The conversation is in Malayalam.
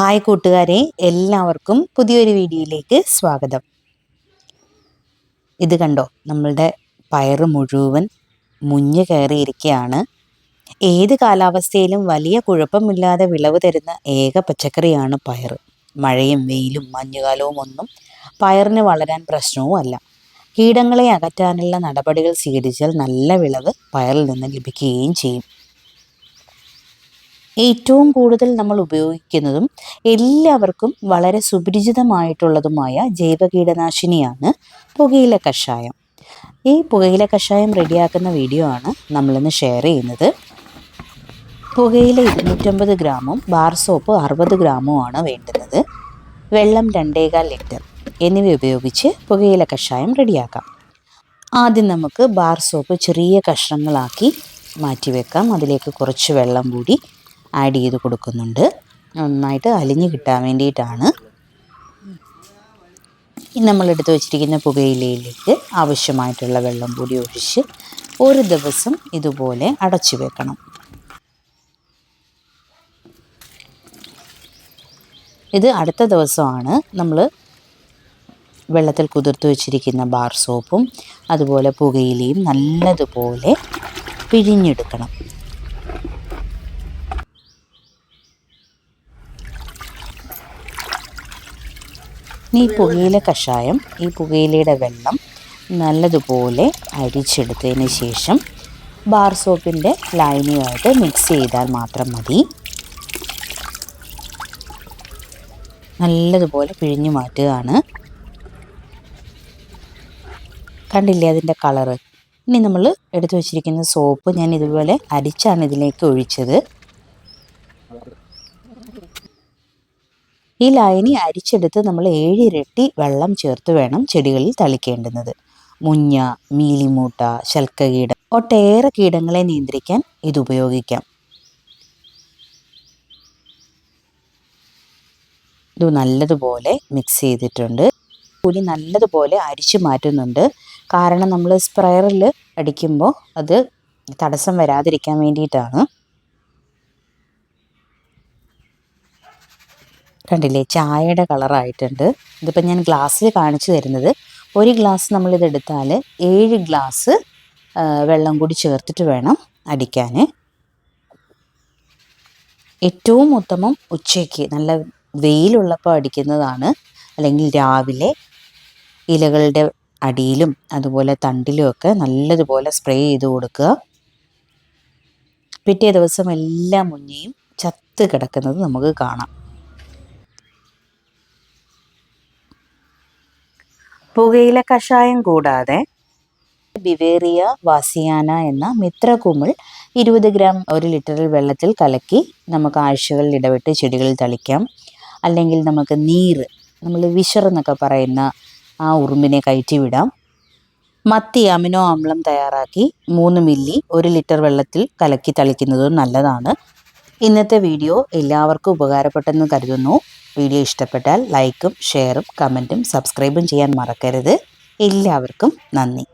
ഹായ് കൂട്ടുകാരെ എല്ലാവർക്കും പുതിയൊരു വീഡിയോയിലേക്ക് സ്വാഗതം. ഇത് കണ്ടോ നമ്മളുടെ പയറ് മുഴുവൻ മുഞ്ഞ് കയറിയിരിക്കുകയാണ്. ഏത് കാലാവസ്ഥയിലും വലിയ കുഴപ്പമില്ലാതെ വിളവ് തരുന്ന ഏക പച്ചക്കറിയാണ് പയർ മഴയും വെയിലും മഞ്ഞുകാലവും ഒന്നും പയറിന് വളരാൻ പ്രശ്നവും അല്ല. കീടങ്ങളെ അകറ്റാനുള്ള നടപടികൾ സ്വീകരിച്ചാൽ നല്ല വിളവ് പയറിൽ നിന്ന് ലഭിക്കുകയും ചെയ്യും. ഏറ്റവും കൂടുതൽ നമ്മൾ ഉപയോഗിക്കുന്നതും എല്ലാവർക്കും വളരെ സുപരിചിതമായിട്ടുള്ളതുമായ ജൈവ കീടനാശിനിയാണ് പുകയില കഷായം. ഈ പുകയില കഷായം റെഡിയാക്കുന്ന വീഡിയോ ആണ് നമ്മളിന്ന് ഷെയർ ചെയ്യുന്നത്. പുകയില ഇരുന്നൂറ്റമ്പത് ഗ്രാമും ബാർ സോപ്പ് അറുപത് ഗ്രാമുമാണ് വേണ്ടുന്നത്. വെള്ളം രണ്ടേകാൽ ലിറ്റർ എന്നിവ ഉപയോഗിച്ച് പുകയില കഷായം റെഡിയാക്കാം. ആദ്യം നമുക്ക് ബാർ സോപ്പ് ചെറിയ കഷ്ണങ്ങളാക്കി മാറ്റി വെക്കാം അതിലേക്ക് കുറച്ച് വെള്ളം കൂടി ആഡ് ചെയ്ത് കൊടുക്കുന്നുണ്ട്. നന്നായിട്ട് അലിഞ്ഞ് കിട്ടാൻ വേണ്ടിയിട്ടാണ്. ഇനി നമ്മൾ എടുത്ത് വെച്ചിരിക്കുന്ന പുകയിലയിലേക്ക് ആവശ്യമായിട്ടുള്ള വെള്ളം കൂടി ഒഴിച്ച് ഒരു ദിവസം ഇതുപോലെ അടച്ചു വെക്കണം. ഇത് അടുത്ത ദിവസമാണ് നമ്മൾ വെള്ളത്തിൽ കുതിർത്ത് വെച്ചിരിക്കുന്ന ബാർ സോപ്പും അതുപോലെ പുകയിലയും നല്ലതുപോലെ പിഴിഞ്ഞെടുക്കണം. ഈ പുകയില കഷായം ഈ പുകയിലയുടെ വെള്ളം നല്ലതുപോലെ അരിച്ചെടുത്തതിന് ശേഷം ബാർ സോപ്പിന്റെ ലൈനിയുമായിട്ട് മിക്സ് ചെയ്താൽ മാത്രം മതി. നല്ലതുപോലെ പിഴിഞ്ഞു മാറ്റുകയാണ്. കണ്ടില്ലേ അതിന്റെ കളറ്? ഇനി നമ്മൾ എടുത്തു വച്ചിരിക്കുന്ന സോപ്പ് ഞാൻ ഇതുപോലെ അരിച്ചാണ് ഇതിലേക്ക് ഒഴിച്ചത്. ഈ ലായനി അരിച്ചെടുത്ത് നമ്മൾ ഏഴിരട്ടി വെള്ളം ചേർത്ത് വേണം ചെടികളിൽ തളിക്കേണ്ടുന്നത്. മുഞ്ഞ മീലിമൂട്ട ശൽക്കകീടം ഒട്ടേറെ കീടങ്ങളെ നിയന്ത്രിക്കാൻ ഇത് ഉപയോഗിക്കാം. ഇത് നല്ലതുപോലെ മിക്സ് ചെയ്തിട്ടുണ്ട്. കൂടി നല്ലതുപോലെ അരിച്ചു മാറ്റുന്നുണ്ട്. കാരണം നമ്മൾ സ്പ്രെയറിൽ അടിക്കുമ്പോൾ അത് തടസ്സം വരാതിരിക്കാൻ വേണ്ടിയിട്ടാണ്. കണ്ടില്ലേ ചായയുടെ കളറായിട്ടുണ്ട്. ഇതിപ്പോൾ ഞാൻ ഗ്ലാസ്സിൽ കാണിച്ചു തരുന്നത്. ഒരു ഗ്ലാസ് നമ്മളിതെടുത്താൽ ഏഴ് ഗ്ലാസ് വെള്ളം കൂടി ചേർത്തിട്ട് വേണം അടിക്കാൻ ഏറ്റവും ഉത്തമം ഉച്ചയ്ക്ക് നല്ല വെയിലുള്ളപ്പോൾ അടിക്കുന്നതാണ്. അല്ലെങ്കിൽ രാവിലെ ഇലകളുടെ അടിയിലും അതുപോലെ തണ്ടിലുമൊക്കെ നല്ലതുപോലെ സ്പ്രേ ചെയ്ത് കൊടുക്കുക. പിറ്റേ ദിവസം എല്ലാ മുഞ്ഞയും ചത്ത് കിടക്കുന്നത് നമുക്ക് കാണാം. പുകയില കഷായം കൂടാതെ ബിവേറിയ വാസിയാന എന്ന മിത്രകുമിൾ ഇരുപത് ഗ്രാം ഒരു ലിറ്ററിൽ വെള്ളത്തിൽ കലക്കി നമുക്ക് ആഴ്ചകളിൽ ഇടവിട്ട് ചെടികളിൽ തളിക്കാം. അല്ലെങ്കിൽ നമുക്ക് നീര് നമ്മൾ വിഷർ എന്നൊക്കെ പറയുന്ന ആ ഉറുമ്പിനെ കയറ്റി വിടാം മത്തി അമിനോ അമ്ലം തയ്യാറാക്കി മൂന്ന് മില്ലി ഒരു ലിറ്റർ വെള്ളത്തിൽ കലക്കി തളിക്കുന്നതും നല്ലതാണ്. ഇന്നത്തെ വീഡിയോ എല്ലാവർക്കും ഉപകാരപ്പെട്ടെന്ന് കരുതുന്നു. വീഡിയോ ഇഷ്ടപ്പെട്ടാൽ ലൈക്കും ഷെയറും കമന്റും സബ്സ്ക്രൈബും ചെയ്യാൻ മറക്കരുത്. എല്ലാവർക്കും നന്ദി.